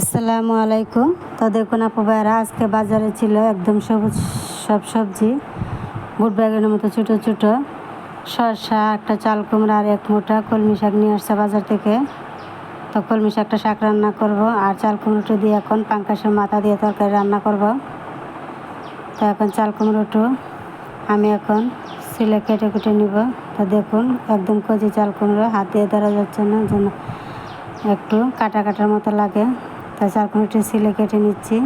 আসসালামু আলাইকুম। তো দেখুন আপু ভাইরা আজকে বাজারে ছিল একদম সবুজ সব সবজি, বুট ব্যাগের মতো ছোটো ছোটো, শসা, একটা চাল কুমড়া আর এক মোটা কলমি শাক নিয়ে আসছে বাজার থেকে। তো কলমি শাকটা শাক রান্না করব আর চাল কুমড়োটা দিয়ে এখন পাঙ্কাশের মাথা দিয়ে তরকারি রান্না করব। তো এখন চাল কুমড়োটো আমি এখন সিলে কেটে কেটে নিব। তো দেখুন একদম কচি চাল কুমড়ো, হাত দিয়ে ধরা যাচ্ছে না জন্য একটু কাটা কাটার মতো লাগে। তাই চাল কুমড়োটি সিলে কেটে নিচ্ছি।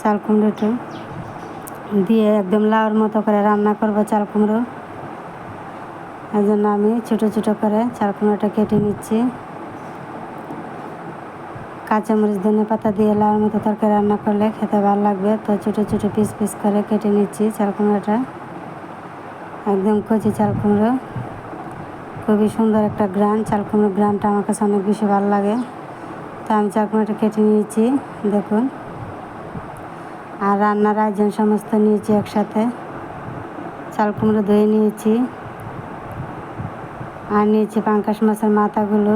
চাল কুমড়োটি দিয়ে একদম লাউর মতো করে রান্না করব চাল কুমড়ো এই জন্য আমি ছোটো ছোটো করে চাল কুমড়োটা কেটে নিচ্ছি। কাঁচামরিচ ধনে পাতা দিয়ে লাউর মতো তরকারি রান্না করলে খেতে ভালো লাগবে। তো ছোটো ছোটো পিস পিস করে কেটে নিচ্ছি চাল কুমড়োটা একদম কচি চাল কুমড়ো খুবই সুন্দর একটা গ্রান। চাল কুমড়ো গ্রানটা আমার কাছে অনেক বেশি ভালো লাগে। তো আমি চাল কুমড়োটা কেটে নিয়েছি, দেখুন। আর রান্নার আয়োজন সমস্ত নিয়েছি একসাথে। চাল কুমড়ো ধুয়ে নিয়েছি। আর নিয়েছি পাঙ্কাশ মাছের মাথাগুলো।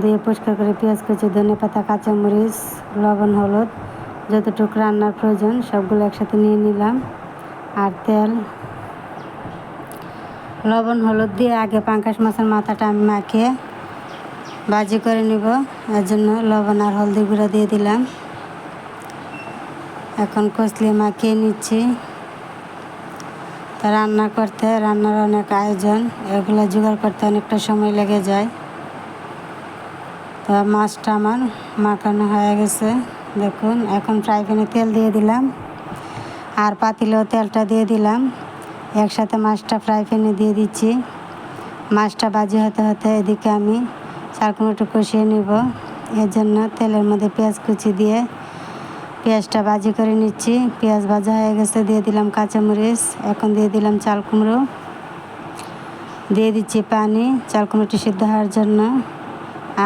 দিয়ে পরিষ্কার করে পেঁয়াজ কুচি, ধনে পাতা, কাঁচামরিচ, লবণ, হলুদ, যতটুকু রান্নার প্রয়োজন সবগুলো একসাথে নিয়ে নিলাম। আর তেল, লবণ, হলুদ দিয়ে আগে পাঙ্কাশ মাছের মাথাটা আমি মাখিয়ে ভাজি করে নিব। এর জন্য লবণ আর হলদি গুঁড়া দিয়ে দিলাম। এখন কষলি মাখিয়ে নিচ্ছি। তা রান্না করতে, রান্নার অনেক আয়োজন। এগুলো জোগাড় করতে অনেকটা সময় লেগে যায়। তো মাছটা আমার মাখানো হয়ে গেছে। দেখুন, এখন ফ্রাই প্যানে তেল দিয়ে দিলাম। আর পাতিলেও তেলটা দিয়ে দিলাম। একসাথে মাছটা ফ্রাই প্যানে দিয়ে দিচ্ছি। মাছটা বাজি হতে হতে এদিকে আমি চাল কুমড়োটা কষিয়ে নিব। এর জন্য তেলের মধ্যে পেঁয়াজ কুচি দিয়ে পেঁয়াজটা ভাজি করে নিচ্ছি। পেঁয়াজ ভাজা হয়ে গেছে, দিয়ে দিলাম কাঁচামরিচ, এখন দিয়ে দিলাম চাল কুমড়ো দিয়ে দিচ্ছি পানি চাল কুমড়োটি সিদ্ধ হওয়ার জন্য।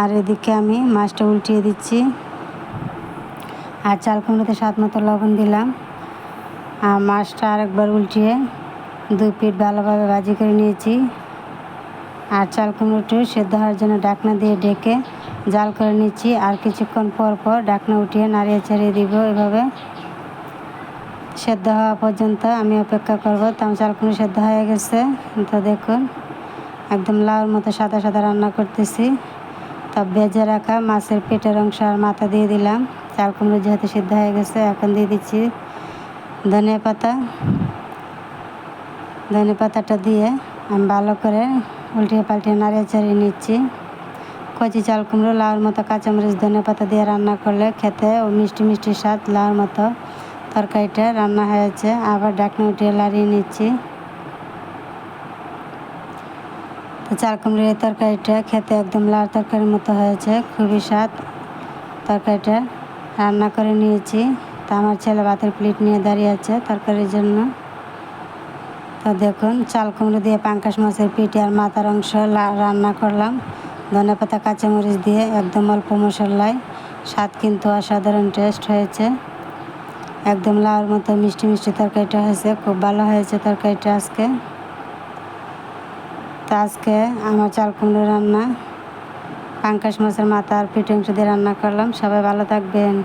আর এদিকে আমি মাছটা উল্টিয়ে দিচ্ছি। আর চাল কুমড়োতে স্বাদ মতো লবণ দিলাম। আর মাছটা আরেকবার উল্টিয়ে দুই পিঠ ভালোভাবে ভাজি করে নিয়েছি। আর চাল কুমড়োটি সেদ্ধ হওয়ার জন্য ডাকনা দিয়ে ডেকে জাল করে নিচ্ছি। আর কিছুক্ষণ পর পর ডাকনা উঠিয়ে নাড়িয়ে ছাড়িয়ে দিব। এভাবে সেদ্ধ হওয়া পর্যন্ত আমি অপেক্ষা করব। তো আমার চাল কুমড়ো সেদ্ধ হয়ে গেছে। তো দেখুন, একদম লাউর মতো সাদা সাদা রান্না করতেছি। তা ভেজে রাখা মাছের পেটের অংশ আর মাথা দিয়ে দিলাম। চাল কুমড়ো যেহেতু সিদ্ধ হয়ে গেছে, এখন দিয়ে দিচ্ছি ধনে পাতা ধনে পাতাটা দিয়ে আমি ভালো করে উল্টিয়ে পাল্টিয়ে নাড়িয়ে চাড়িয়ে নিচ্ছি। কচি চাল কুমড়ো, লাউর মতো কাঁচামরিচ, ধনে পাতা দিয়ে রান্না করলে খেতে ও মিষ্টি মিষ্টি স্বাদ লাউর মতো তরকারিটা রান্না হয়েছে। আবার ডাকনা উঠিয়ে লাড়িয়ে নিচ্ছি। তো চাল কুমড়োর এই তরকারিটা খেতে একদম লাল তরকারির মতো হয়েছে, খুবই স্বাদ। তরকারিটা রান্না করে নিয়েছি। তা আমার ছেলে ভাতের প্লেট নিয়ে দাঁড়িয়ে আছে তরকারির জন্য। তো দেখুন, চাল কুমড়ো দিয়ে পাঙ্কাশ মাছের পিঠে আর মাথার অংশ রান্না করলাম। ধনে পাতা, কাঁচামরিচ দিয়ে একদম অল্প মশলায়। স্বাদ কিন্তু অসাধারণ টেস্ট হয়েছে। একদম লাউর মতো মিষ্টি মিষ্টি তরকারিটা হয়েছে। খুব ভালো হয়েছে তরকারিটা আজকে। তো আজকে আমার চাল কুমড়ো রান্না। পাঙ্কাশ মাছের মাথা আর পিঠে অংশ দিয়ে রান্না করলাম। সবাই ভালো থাকবেন।